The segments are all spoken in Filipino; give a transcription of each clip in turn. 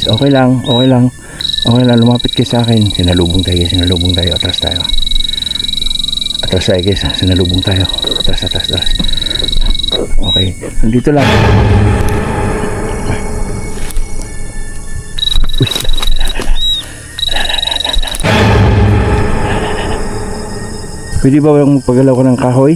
guys. Okay lang, okay lang. Okay lang, lumapit kayo sa akin. Sinalubong tayo. Sinalubong tayo. Atras tayo. Atras tayo guys. Sinalubong tayo. Atras, atras, atras. Okay. Nandito lang. Pwede ba yung magpagalaw ko ng kahoy?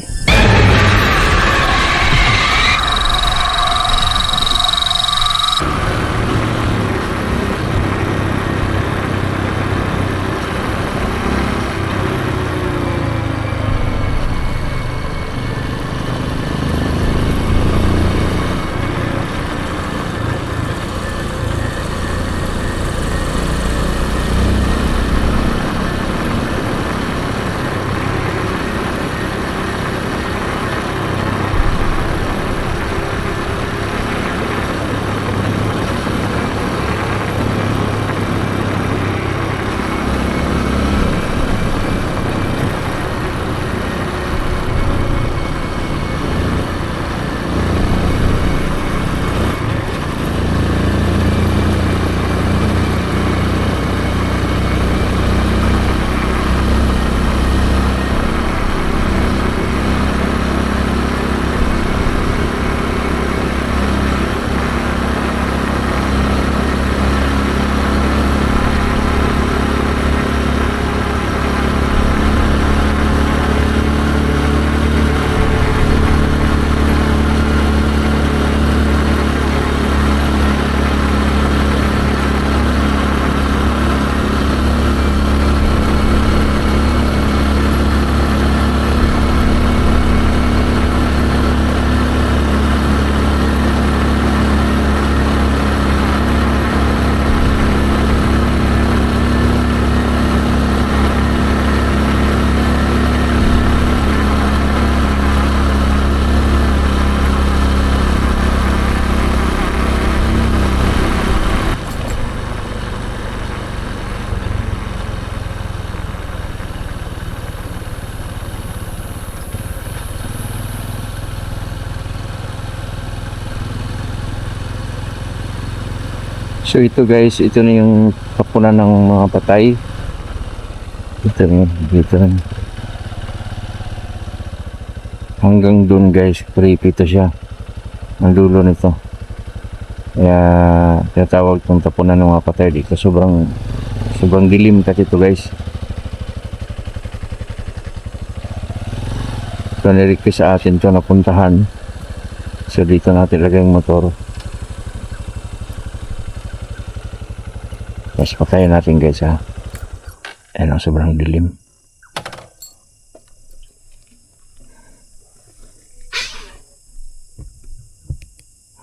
So ito guys, ito na yung kapunan ng mga patay. Ito na, dito na. Hanggang dun guys, creepy to siya. Ang dulo nito. Kaya tinatawag itong tapunan ng mga patay dito. Sobrang sobrang dilim kasi ito guys. So nirequest sa atin to napuntahan. So dito natin lagay yung motor. Tapos patayin natin guys ha. Ayan ang sobrang dilim.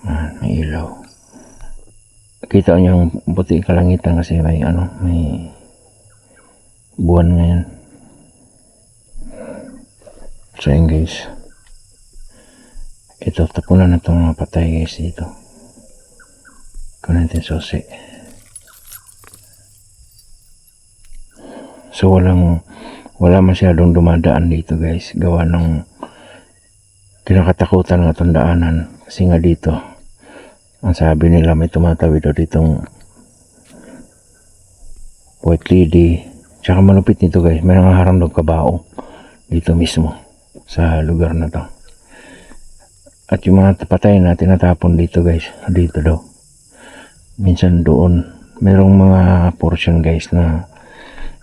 Ah, may ilaw. Kita niyo yung puti kalangitan kasi may ano, may buwan ngayon. So yun guys. Ito, tapunan na itong mga patay guys dito. Kunin natin susi. So walang wala masyadong dumadaan dito guys. Gawa ng kinakatakutan ng itong. Kasi nga dito, ang sabi nila may tumatawid daw ditong white lady. Tsaka malupit nito guys. May nangaharang daw kabao dito mismo sa lugar na to. At yung mga patay na tinatapon dito guys. Dito daw. Minsan doon. Merong mga portion guys na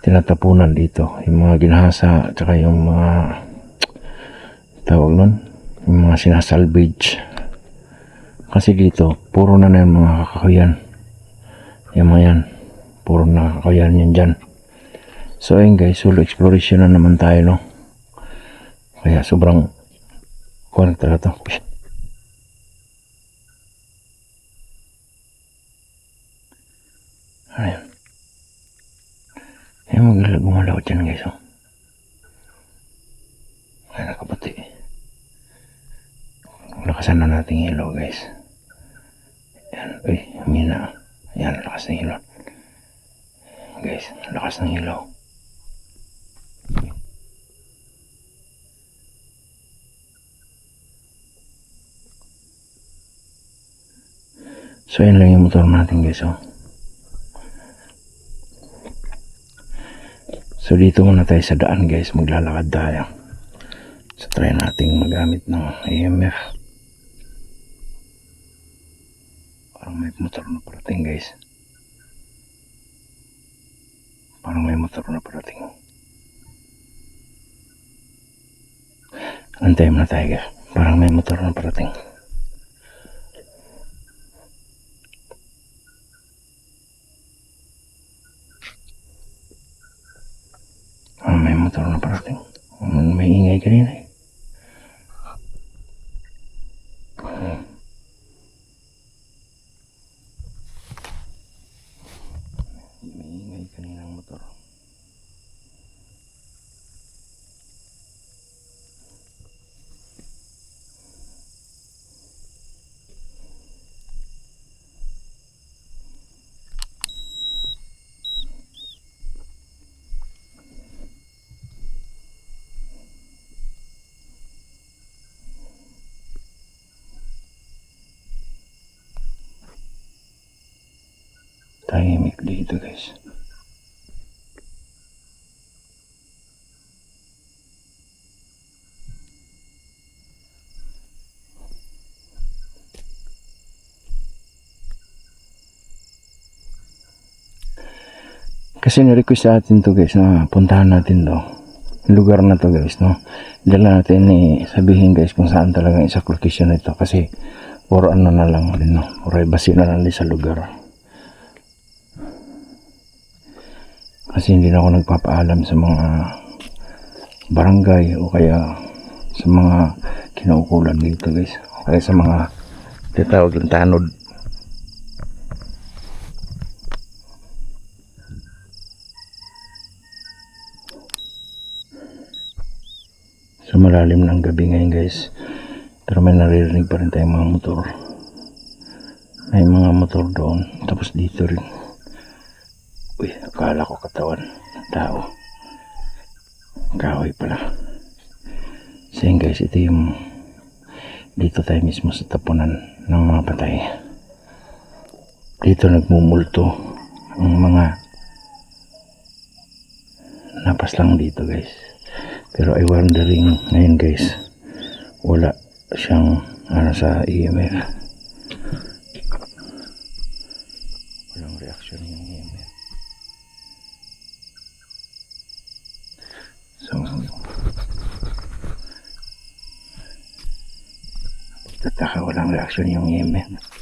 tinatapunan dito. Yung mga ginhasa, tsaka yung mga tawag nun, yung mga sinasalvage. Kasi dito, puro na na yung mga kakahuyan. Yung mga yan, puro na kakahuyan yan dyan. So ayun guys, solo exploration na naman tayo no. Kaya sobrang kuwan talaga to. Ay, mag gumalaw dyan guys, oh. Ay, nakapati. Lakasan na natin yung ilaw, guys. Yan, uy, humina. Yan, lakas ng ilaw. Guys, lakas ng ilaw. So, yan lang yung motor natin, guys, oh. So dito muna tayo sa daan guys, maglalakad tayo. So try nating magamit ng AMF. Parang may motor na parating guys. Parang may motor na parating. Antayin mo na tayo guys. Parang may motor na parating. Ah, may motor na parating. Um, May ingay kanina eh. May ingay kaninang motor. Tahimik dito guys. Kasi na-request sa atin to guys na puntahan natin to. Lugar na to guys no. Dala natin ni sabihin guys kung saan talaga ang exact location nito kasi or ano na lang din no. Privacy na lang din sa lugar. Kasi hindi na ako nagpapaalam sa mga barangay o kaya sa mga kinaukulan dito guys. Kaya sa mga tinatawag ng tanod. Sa malalim ng gabi ngayon guys. Pero may naririnig pa rin tayong mga motor. May mga motor doon. Tapos dito rin. Uy, akala ko katawan ng tao. Kahoy pala. So yun guys, ito yung dito tayo mismo sa tapunan ng mga patay. Dito nagmumulto ang mga napas lang dito guys. Pero I wondering ngayon guys, wala siyang ano sa EMF. So, tataka walang reaction yung EMF.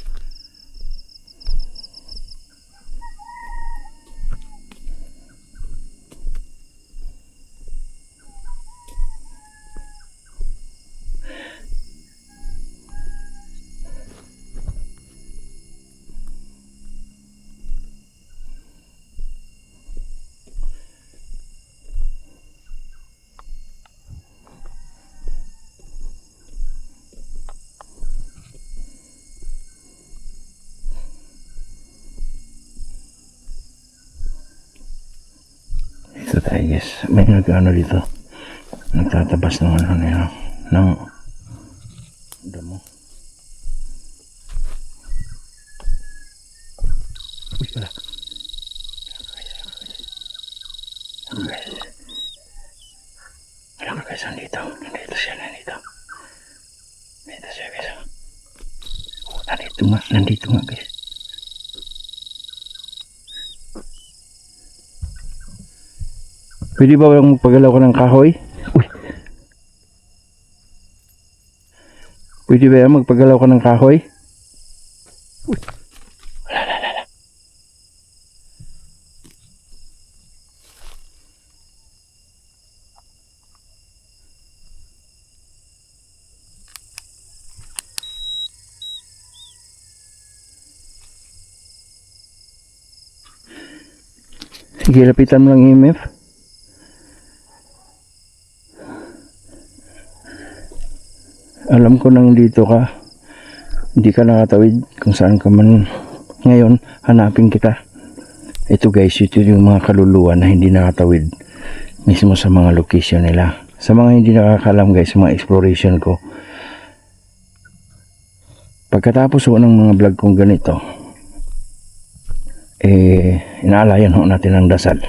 Tayo guys. May nag-ano dito. Nagtatabas ng ano yun. Ng damo. Uy. Ano guys? Wala ka guys. Nandito. Nandito siya. Nandito. Nandito siya guys. Oh, nandito nga. Nandito nga guys. Pwede ba yung magpagalaw ko ng kahoy? Uy. Pwede ba yung magpagalaw ko ng kahoy? Uy. Wala, wala, wala. Sige, lapitan mo lang EMF. Alam ko nang dito ka. Hindi ka nakatawid kung saan ka man. Ngayon hanapin kita. Ito guys ito yung mga kaluluwa na hindi nakatawid mismo sa mga location nila. Sa mga hindi nakakalam guys sa mga exploration ko. Pagkatapos ho ng mga vlog kong ganito eh inaalayan ho natin ang dasal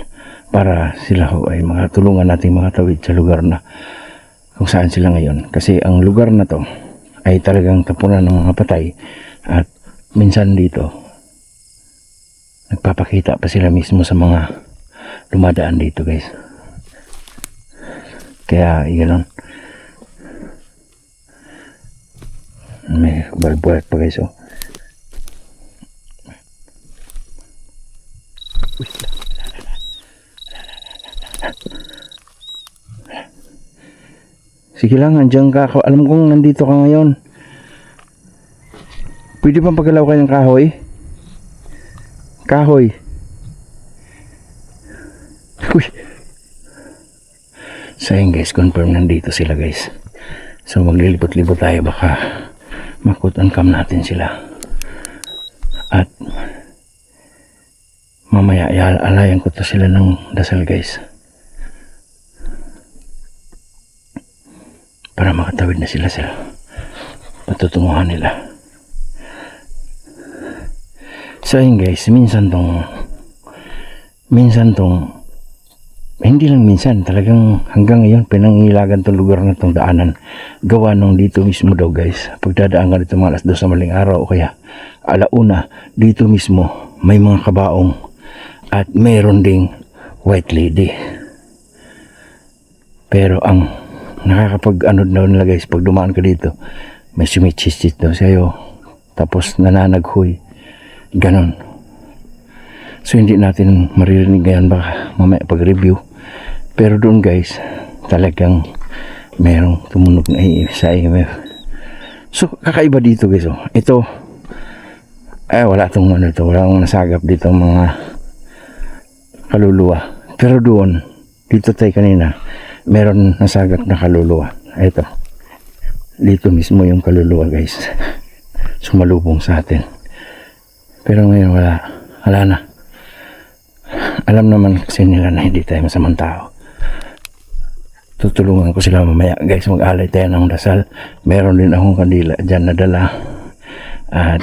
para sila ho ay mga tulungan nating mga tawid sa lugar na kung saan sila ngayon. Kasi ang lugar na to ay talagang tapunan ng mga patay at minsan dito nagpapakita pa sila mismo sa mga dumadaan dito guys. Kaya yun May balbuhat pa guys oh. Sige lang, andyan ka. Alam kong nandito ka ngayon. Pwede bang pagalaw ka ng kahoy? Kahoy. Uy. So yun guys, confirm nandito sila guys. So maglilipot-libot tayo baka makutan cam natin sila. At mamaya alayan ko to sila ng dasal guys. Para makatawid na sila sila. Patutunguhan nila. So guys, minsan tong minsan tong hindi lang minsan, talagang hanggang ngayon pinangilagan tong lugar na tong daanan. Gawa nung dito mismo daw guys. Pagdadaan ka dito mga alas dos sa maling araw o kaya alauna, dito mismo may mga kabaong at mayroon ding white lady. Pero ang nakakapag ano daw nila guys, pag dumaan ka dito, may sumichisit daw sa'yo. Tapos nananaghoy. Ganon. So hindi natin maririnig ngayon baka mamaya pag-review. Pero doon guys, talagang merong tumunog na sa IMF. So kakaiba dito guys. Oh. Ito, ay wala tong ano ito, wala akong nasagap dito mga kaluluwa. Pero doon, dito tayo kanina, meron nasagap na kaluluwa. Ito, dito mismo yung kaluluwa guys. Sumalubong sa atin. Pero ngayon wala, wala na. Alam naman kasi nila na hindi tayo masamang tao. Tutulungan ko sila mamaya guys mag-alay tayo ng dasal. Meron din akong kandila dyan na dala. At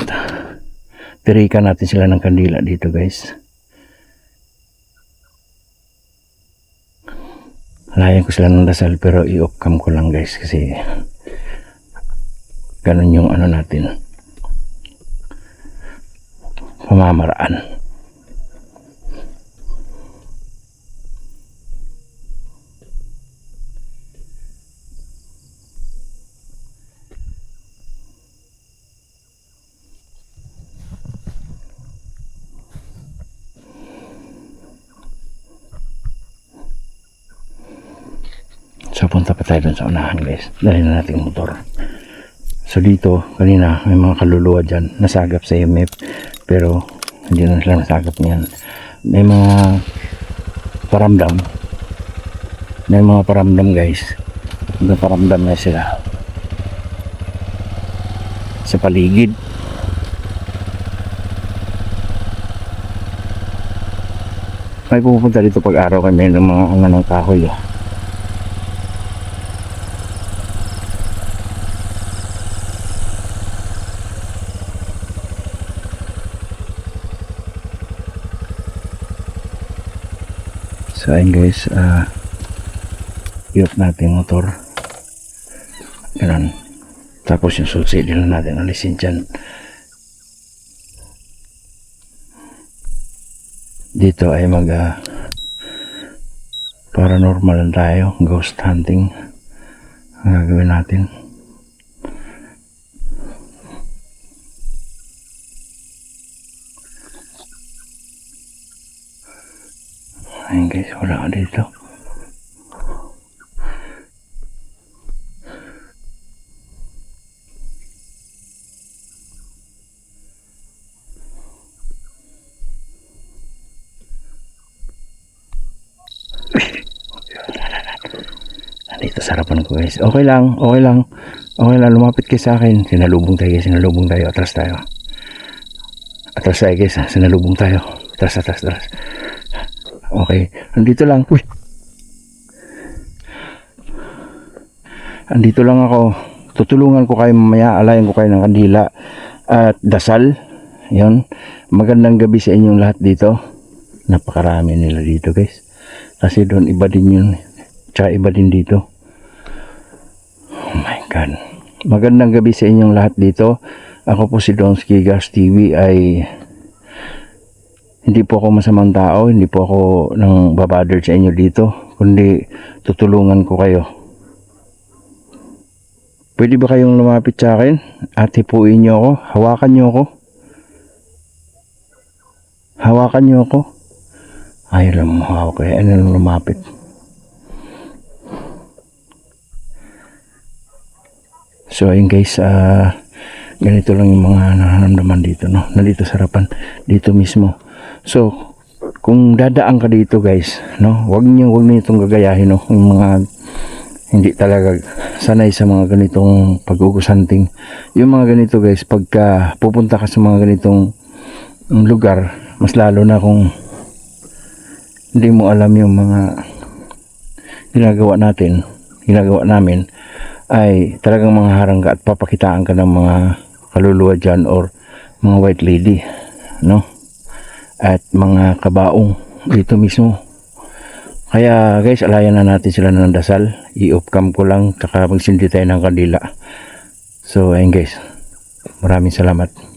tirikan natin sila ng kandila dito guys. Layan ko sila ng dasal pero i-off-cam ko lang guys kasi ganun yung ano natin pamamaraan. So punta pa tayo dun sa unahan guys. Dali na natin motor. So dito, kanina may mga kaluluwa dyan nasagap sa IMF. Pero hindi na sila nasagap niyan. May mga paramdam. May mga paramdam guys. May paramdam na sila. Sa paligid. May pupunta dito pag araw kami ng mga ano ng kahoy ah. So ayun guys, ah i-off natin motor. Ganun. Tapos yung susi din natin alisin dyan. Dito ay mag ah, paranormal tayo, ghost hunting ang gagawin natin. Ayun guys, wala ka dito. Nandito sa ko guys. Okay lang, okay lang. Okay lang, lumapit kayo sa akin. Sinalubong tayo guys, sinalubong tayo. Atras tayo. Atras tayo guys, sinalubong tayo. Atras, atras, atras. Okay, nandito lang. Uy. Andito lang ako. Tutulungan ko kayo mamaya. Alayan ko kayo ng kandila at dasal. Yan. Magandang gabi sa inyong lahat dito. Napakarami nila dito guys. Kasi doon iba din yun. Tsaka iba din dito. Oh my God. Magandang gabi sa inyong lahat dito. Ako po si Donski Gas TV ay hindi po ako masamang tao, hindi po ako nang babader sa inyo dito, kundi tutulungan ko kayo. Pwede ba kayong lumapit sa akin at hipuin niyo ako? Hawakan niyo ako? Hawakan niyo ako? Ay, alam mo, okay. Ano nang lumapit? So, ayun guys, ah, ganito lang yung mga nararamdaman dito, no? Nandito sa harapan, dito mismo. So, kung dadaan ka dito guys, no? Wag niyo, wag niyo itong gagayahin, no? Yung mga hindi talaga sanay sa mga ganitong pag-ugusanting. Yung mga ganito guys, pagka pupunta ka sa mga ganitong lugar, mas lalo na kung hindi mo alam yung mga ginagawa natin, ginagawa namin, ay talagang mga harang ka at papakitaan ka ng mga kaluluwa dyan or mga white lady, no? At mga kabaong dito mismo. Kaya guys, alayan na natin sila ng dasal. I-off cam ko lang, tsaka magsindi tayo ng kandila. So, ayun guys. Maraming salamat.